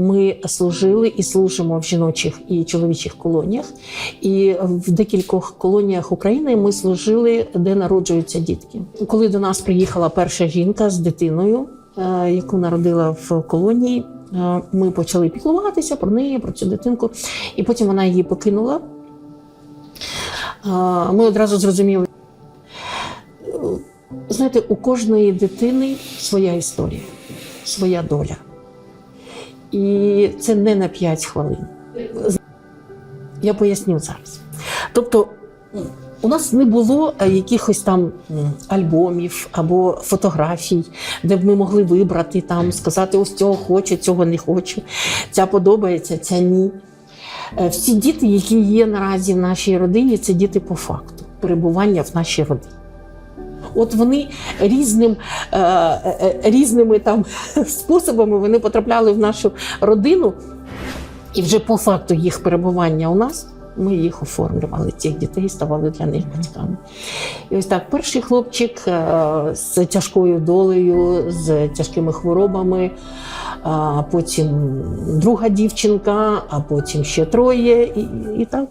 Ми служили і служимо в жіночих і чоловічих колоніях. І в декількох колоніях України ми служили, де народжуються дітки. Коли до нас приїхала перша жінка з дитиною, е, яку народила в колонії, е, ми почали піклуватися про неї, про цю дитинку, і потім вона її покинула. Е, Ми одразу зрозуміли. Знаєте, у кожної дитини своя історія, своя доля. І це не на 5 хвилин. Я поясню зараз. Тобто, у нас не було е, якихось там альбомів або фотографій, де б ми могли вибрати там, сказати, ось цього хочу, цього не хочу, ця подобається, ця ні. Е, Всі діти, які є наразі в нашій родині, це діти по факту перебування в нашій родині. От вони різним, е, е, різними там способами вони потрапляли в нашу родину, і вже по факту їх перебування у нас ми їх оформлювали. Цих дітей ставали для них батьками. І ось так, перший хлопчик е, з тяжкою долею, з тяжкими хворобами, а потім друга дівчинка, а потім ще троє, і, і так.